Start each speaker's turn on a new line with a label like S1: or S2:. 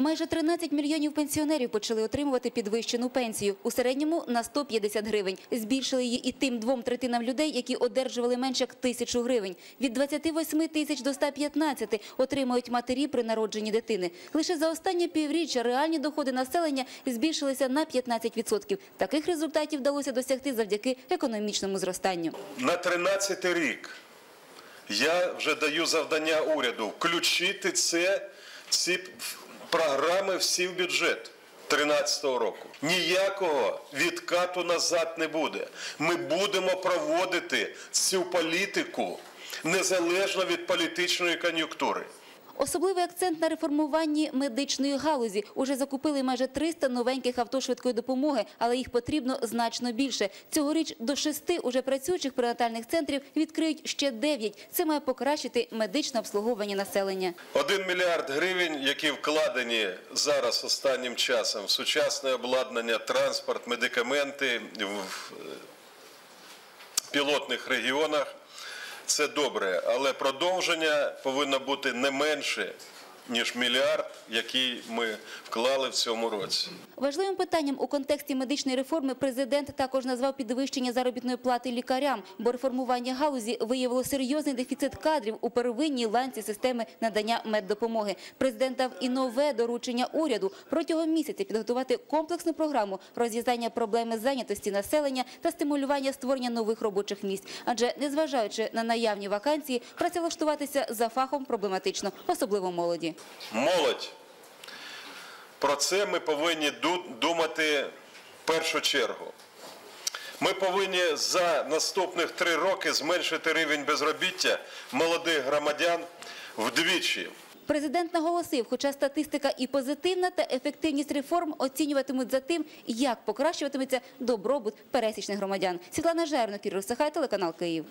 S1: Майже 13 мільйонів пенсіонерів почали отримувати підвищену пенсію. У середньому на 150 гривень. Збільшили її і тим двом третинам людей, які одержували менше як тисячу гривень. Від 28 тисяч до 115 отримують матері при народженні дитини. Лише за останнє півріччя реальні доходи населення збільшилися на 15%. Таких результатів вдалося досягти завдяки економічному зростанню.
S2: На 13 рік я вже даю завдання уряду включити це, ці програми всі в бюджет 2013 року. Ніякого відкату назад не буде. Ми будемо проводити цю політику незалежно від політичної кон'юнктури.
S1: Особливий акцент на реформуванні медичної галузі. Уже закупили майже 300 новеньких авто швидкої допомоги, але їх потрібно значно більше. Цьогоріч до шести уже працюючих пренатальних центрів відкриють ще 9. Це має покращити медичне обслуговування населення.
S2: Один мільярд гривень, які вкладені зараз останнім часом в сучасне обладнання, транспорт, медикаменти в е, пілотних регіонах, це добре, але продовження повинно бути не менше, ніж мільярд, який ми вклали в цьому році.
S1: Важливим питанням у контексті медичної реформи президент також назвав підвищення заробітної плати лікарям, бо реформування галузі виявило серйозний дефіцит кадрів у первинній ланці системи надання меддопомоги. Президент дав і нове доручення уряду протягом місяця підготувати комплексну програму розв'язання проблеми зайнятості населення та стимулювання створення нових робочих місць. Адже незважаючи на наявні вакансії, працевлаштуватися за фахом проблематично, особливо молоді.
S2: Молодь. Про це ми повинні думати в першу чергу. Ми повинні за наступних три роки зменшити рівень безробіття молодих громадян вдвічі.
S1: Президент наголосив, хоча статистика і позитивна, та ефективність реформ оцінюватимуть за тим, як покращуватиметься добробут пересічних громадян. Світлана Жерно, Кірил Сахай, телеканал Київ.